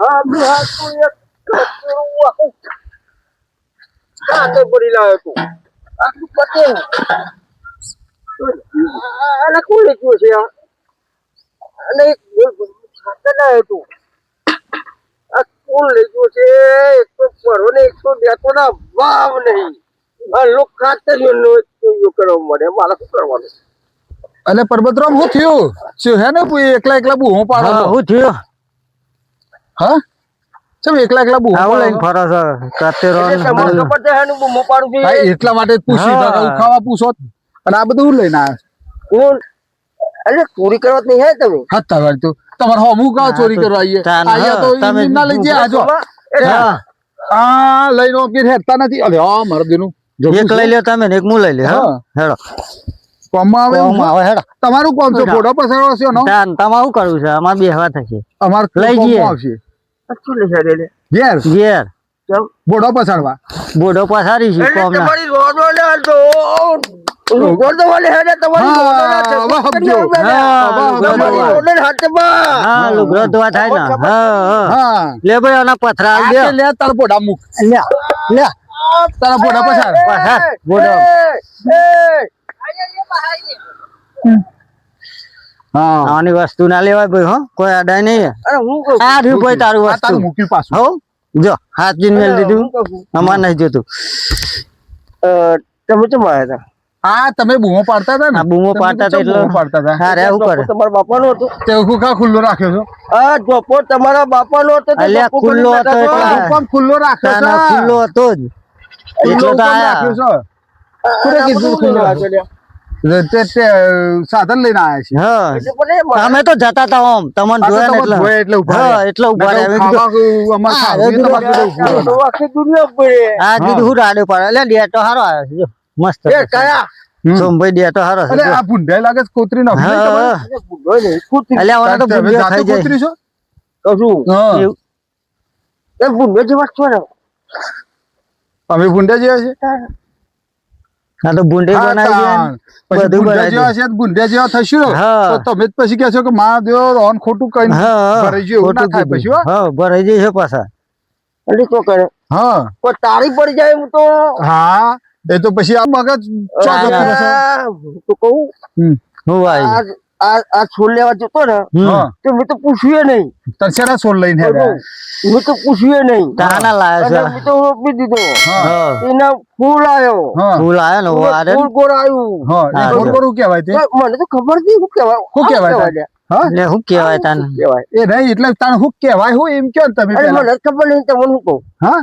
હા અને કોણ લીધું છે આ? કોણ લીધું છે એક તો ભરો ને તો બેઠો ના ભાવ નહીં આ લોક ખાતર નો કરવો મળે મારે શું કરવાનું અને પર્વતરામ શું થયું શું હે ને એકલા એકલા એકલા હું પાડો હું થયું હા? ચમ એકલા એકલા બહુ લઈને? ફરો છો એટલે તમારે ખબર છે હેનું બૂમો પાડું છું? હા, એટલા માટે પૂછી તો હું. ખાવા પૂછો અને આ બધું લઈને આવ્યા કોણ અરે ચોરી કરવા નહીં હે તમે? હા તાર તો તમારે હોમું કાં હા, ચોરી કરવા આવીએ? આયા તો હા, તમે ના લઈ જાય આજો હા આ લઈને ઓપી હેરતા નથી. અરે આ મારા દીનું એક લઈ લ્યો તમે ને એક હું લઈ લ્યો હા. હા. હેડો. કોમમાં આવે હેડો. તમારું કોમ છે. ફોટો પસારો છે નો? તાન કરવું છે? આમાં બે હવા થશે. અમાર લઈ જઈએ. આવશે. લેશે રે ઘેર ઘેર બોડો પસાડવા બોડો પસારી છે કોમ ના તમારી રોડો લે તો રોડો વાલે હે તમારી હા, રોડો લે છે. હા, હવે તમારી સમજો. રોડો ને હાથમાં. હા લુગડો થાય ને હા હા લે ભાઈ આના પથરા આલ દે લે તારા બોડા મૂક લે લે તારા બોડા પસાર પસાર બોડો એ, એ, હા આની વસ્તુ ના લેવાય ભાઈ હો. કોઈ અડાય નહીં અરે હું કહું આ રહ્યું ભાઈ તારું આ તારું વસ્તુ મૂકી પાછું. હો. જો હાથ જીન મેલ દીધું. અમાર નહીં જોતું. તમે ચમ આયા હતા? હા તમે બૂમો પાડતા હતા ને? બૂમો પાડતા હતા એટલે પાડતા હતા? હા રે શું કરે? તમારા બાપાનો હતો. તે હું કા ખુલ્લો રાખ્યો છો? આ જોપો તમારા બાપાનો હતો તો ખુલ્લો હતો એટલે. હું પણ ખુલ્લો રાખ્યો છે? ખુલ્લો હતો જ. એટલે તો આયા. રાખ્યો કીધું ખુલ્લો આવ્યા તે સાધન લઈને આવ્યા છે અમે તો જતા તા ઓમ. તમને જોયા ને એટલે એટલે ઊભા હા એટલે ઊભા હા, કીધું હું રાડે પડે એટલે ડેટો હારો આવ્યો છે જો. મસ્ત એ કયા. સોમભાઈ ડેટો હારો છે આ ભૂંડાઈ લાગે છે કોતરી ના હા અરે બુઢો નહીં, કૂતરી. અલ્યા ઓને તો ભૂંડિયો થઈ જાય કોતરી છો? કશું. એ બુઢો જેવા છો ને. અમે ભૂંડા જેવા છે આ તો ભૂંડી હા, બનાવી દે બધું બનાવી જેવા છે તો ભૂંડા જેવા થશું હા. તો તમે જ પછી કહેશો કે માં દેવો ઓન ખોટું કઈ હા ભરાઈ ગયું ખોટું થાય પછી હા. ભરાઈ જશે પાછા. એટલે તો કરે. હા. કોઈ તાળી પડી જાય હું તો. હા એ તો પછી આ મગજ તો કહું. હું આવી આ આ છોડ લેવા જતો ને તો મેં તો પૂછ્યું નહીં. તરસેરા છોડ લઈને. મેં તો પૂછ્યું નહીં. તાના લાયો છે. મેં તો રોપી દીધો. હા. હા. એના ફૂલ આવ્યો. હા. ફૂલ આવ્યો ને હું ફૂલ ગોળ આવ્યું. હા હા, ગોળ શું કહેવાય તે? મને તો ખબર નથી શું કહેવાય. શું કહેવાય તાન? હા? એટલે શું કહેવાય તાને? એ નહીં એટલે તાણ શું કહેવાય હું એમ કહો ને તમે મને ખબર નહીં તમને શું કહું? હા?